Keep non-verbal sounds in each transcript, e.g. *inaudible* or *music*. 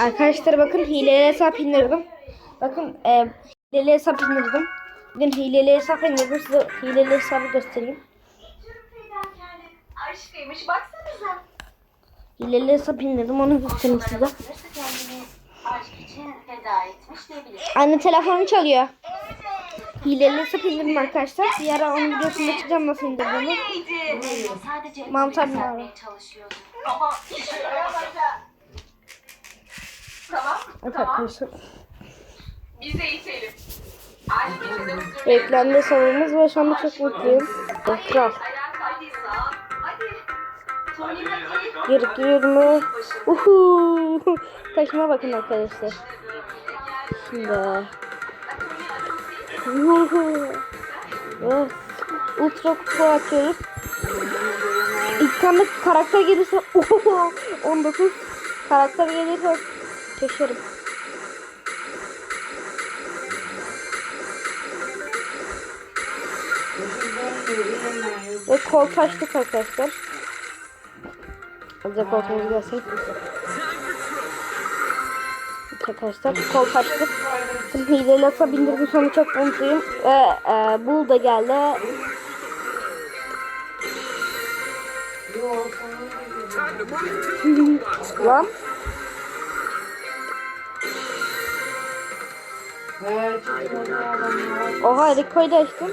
Arkadaşlar bakın hileli hesap indirdim. Bakın e, hileli hesap indirdim. Bugün hileli hesap indirdim. Size hileli hesabı göstereyim. Hileli hesap indirdim. Onu göstereyim size. Anne telefonu çalıyor. Hileli hesap indirdim arkadaşlar. Bir ara onun videosunu çıkacağım nasıl indirdiğimi. Mantar mı. Ama işe *laughs* yaramadı. Tamam, Evet tamam. arkadaşlar. Aşk içinde huzur Reklamda savunumuz ve şu anda çok mutluyum. Kral. Geri giriyorum. Uhu. *laughs* Taşıma bakın arkadaşlar. Şimdi. Uhu. Evet. Ultra kupa atıyoruz. İlk tane karakter gelirse *laughs* oho, 19 karakter gelirse şaşırım. Ve kol taştık arkadaşlar. Hazır koltuğumuz gelsin. Arkadaşlar kol taştık. Şimdi hileli asa bindirdim sonra çok mutluyum. Ve e, Bull da geldi. Lan. Oha Rico'yu da açtım.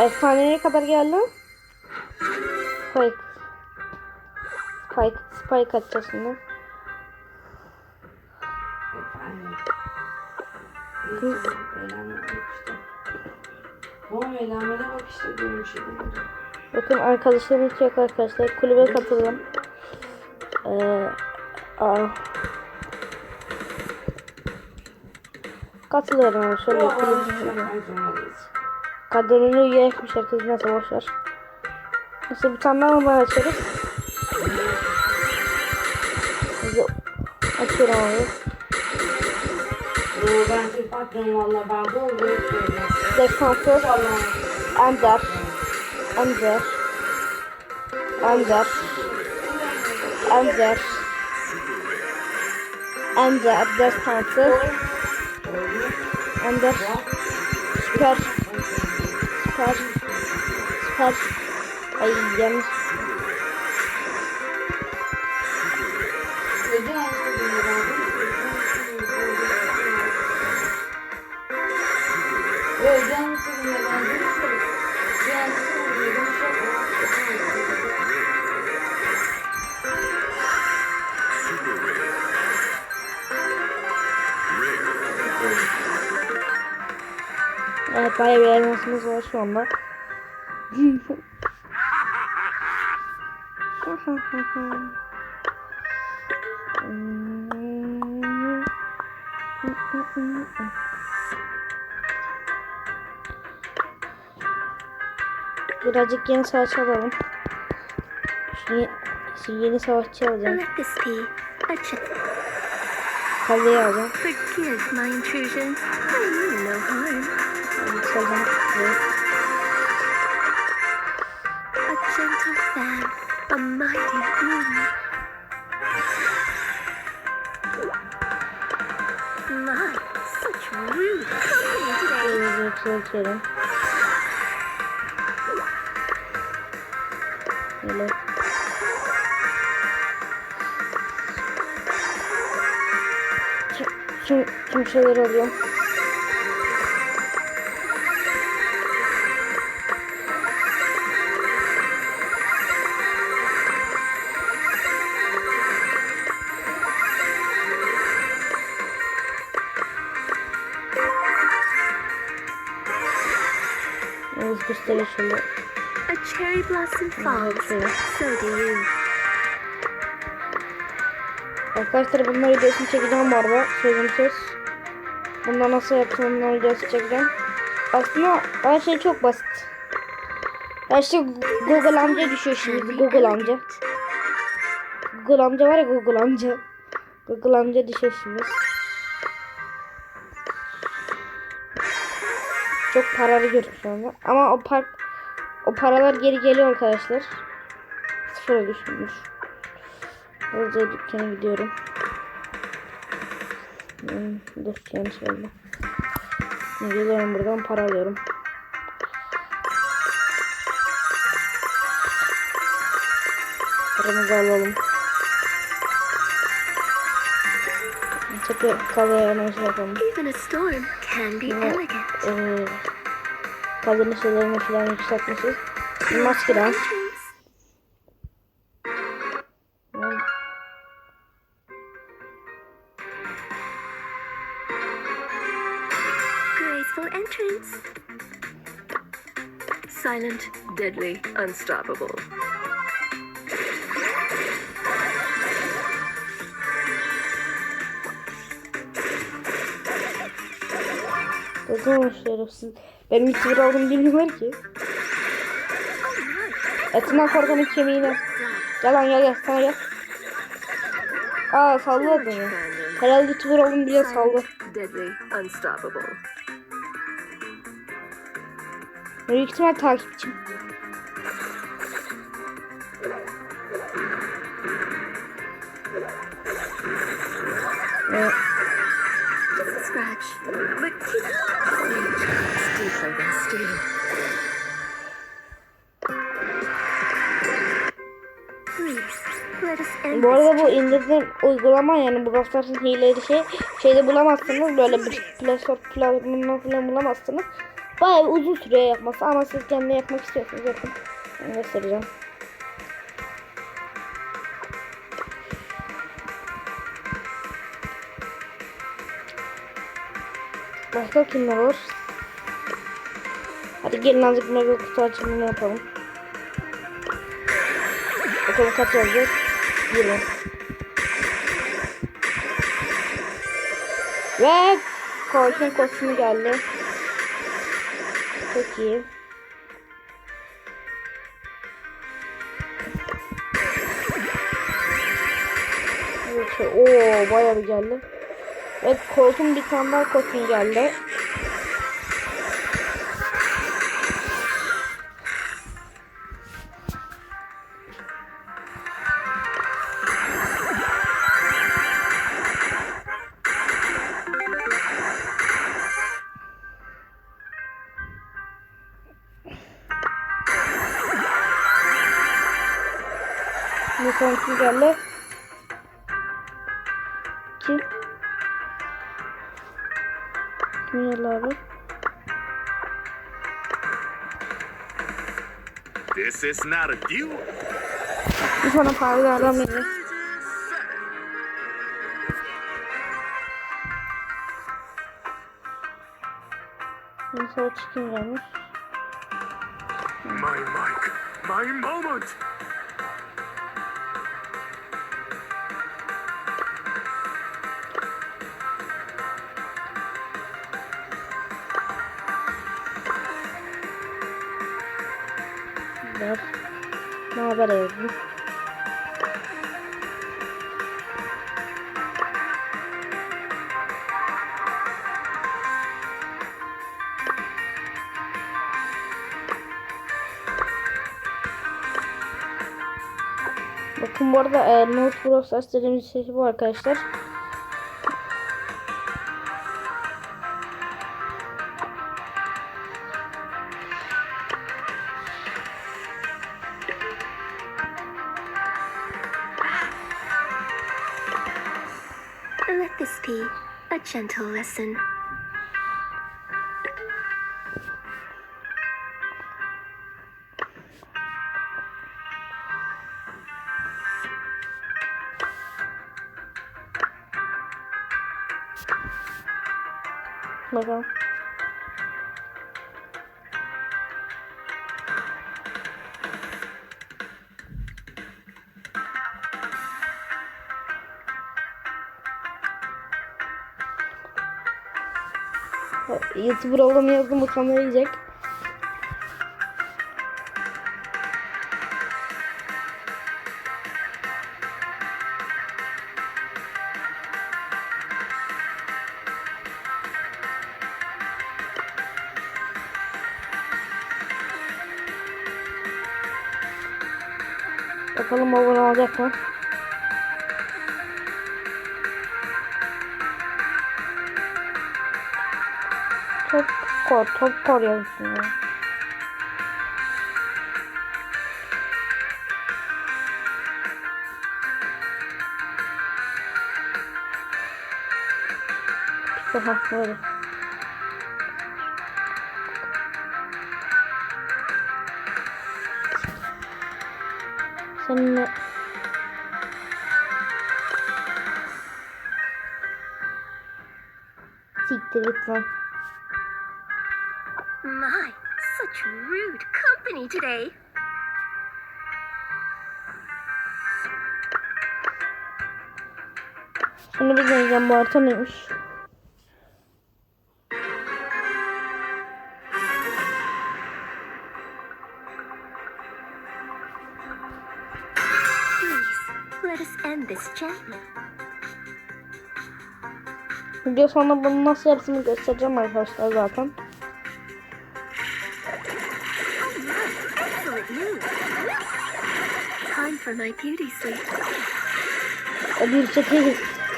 Efsaneye kadar geldi. Spike. Spike. Spike atacağız şimdi. Şey Bakın arkadaşlarım hiç yok arkadaşlar. Kulübe katıldım. Ee, aa. Katılıyorum şöyle kulübe. Yapmak zorundayız. Kadını üye etmiş herkes neyse boşver. Neyse bir tane daha ben açarız. Hadi açıyorum abi. Defansı Ender. Ender. Ender. Ender. Ender. Defansı. Ender. Süper. Süper. Süper. Ay yanlış. Evet bayağı bir elmasımız var şu anda. Birazcık yeni savaşçı alalım. Yeni, şu yeni savaşçı alacağım. Kaleye alacağım. Forgive my intrusion. Alacağım. Evet. A gentle fan, a mighty wind. My, such rude company today. Şöyle yükseltiyorum. Böyle. Tüm, tüm, alıyorum. Göstereyim şöyle. A cherry blossom falls. So do you. Arkadaşlar bunları videosunu çekeceğim bu arada. Sözüm söz. Bundan nasıl yapacağım bunları videosu çekeceğim. Aslında her şey çok basit. Her şey Google amca düşüyor şimdi. Google amca. Google amca var ya Google amca. Google amca düşüyor şimdi. Çok para veriyor şu anda. Ama o par o paralar geri geliyor arkadaşlar. Sıfıra düşmüş. Hızlıca dükkana gidiyorum. Hmm, dur yanlış oldu. Geliyorum buradan para alıyorum. Paramızı alalım. Tekrar kaleye hemen şey yapalım. Even a storm can be Yeah. elegant. Ee, kadının şeylerini falan yükseltmişiz. Entrance. Graceful entrance. Silent, deadly, unstoppable. Dedim şerefsiz. Benim hiç bir aldığımı bilmiyorlar ki. Etinden korkanın kemiğine. Gel lan gel gel sana gel. Aa salladı beni. Herhalde YouTuber oldum deadly, unstoppable. Büyük ihtimal takipçim. Ee, Scratch, but It's deeper than steel. Bu arada bu indirdiğim uygulama yani bu Rockstar'ın hileleri şey şeyde bulamazsınız böyle bir Play Store platformundan falan bulamazsınız. Bayağı uzun süreye yapması ama siz kendi yapmak istiyorsanız yapın. Ben göstereceğim. Başka kimler var? Hadi gelin azıcık mega kutu açılımını yapalım. Bakalım kaç olacak? 20. Ve korkun kostümü geldi. Çok iyi. Oo, bayağı bir geldi. Evet, korkun bir tane daha kostüm geldi. Bir sonraki geldi. Kim? Abi? This is not a duel. Bir tane parayla adam geliyor. Bir sonra çıkın gelmiş. My mic, my moment. Ver. Ne haber yazdım. Bakın bu arada e, North Bros dediğimiz şey bu arkadaşlar. Let this be a gentle lesson. Bakalım. YouTuber oğlum yazdım kamera yiyecek. Bakalım abone olacak mı? Top kor top kor yazsın ya. Aha böyle. Seninle Siktir git. My, such rude company today. Şimdi bir deneyeceğim bu harita neymiş. Video sonunda bunu nasıl yaptığımı göstereceğim arkadaşlar zaten. For my beauty sleep. Bir çekil.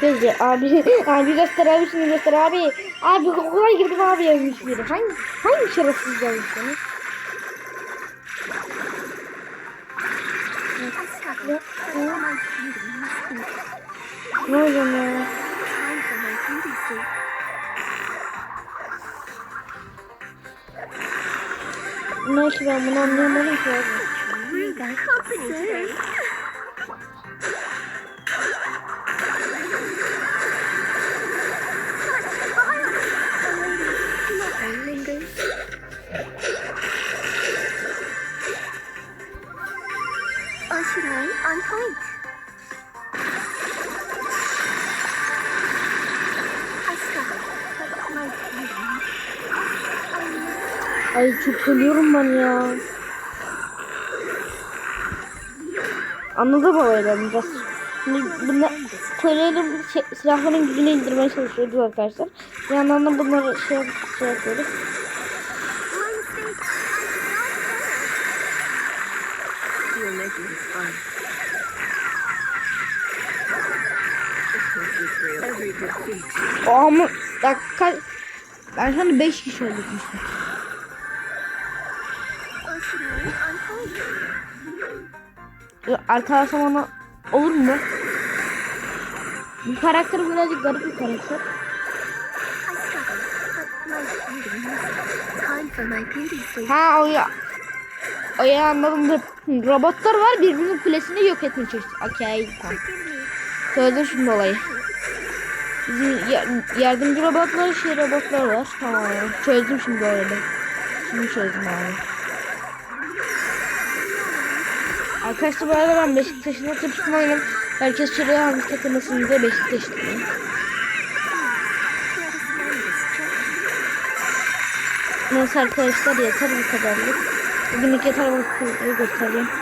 Gözce abi abi göster abi göster abi. Abi kolay girdim abi yazmış biri. Hangi hangi şerefsiz yazmış be Ne olacağım ya? ki ben bunu anlayamadım ki abi. Rude company today. Let her linger. Or should I on point? Ay çok söylüyorum ben ya. Anladım o öyle biraz. Bunlar kölelerin şey, silahların gücünü indirmeye çalışıyoruz arkadaşlar. Bir yandan da bunları şey, şey yapıyoruz. Ama dakika ben şu anda 5 kişi öldürmüştüm. Or Arkadaşlar bana olur mu? Bu karakter birazcık garip bir karakter. Ha o ya. O ya anladım Robotlar var birbirinin kulesini yok etmeye çalışıyor. Okey tamam. Çözdüm şimdi olayı. Bizim ya- yardımcı robotlar, şey robotlar var. Tamam. Çözdüm şimdi olayı. Şimdi çözdüm abi. Arkadaşlar bu arada ben Beşiktaş'ın oynadım. Herkes soruyor hangi takımısın diye Beşiktaş'tayım. Neyse arkadaşlar yeter bu kadarlık. Bugünlük yeter bu göstereyim.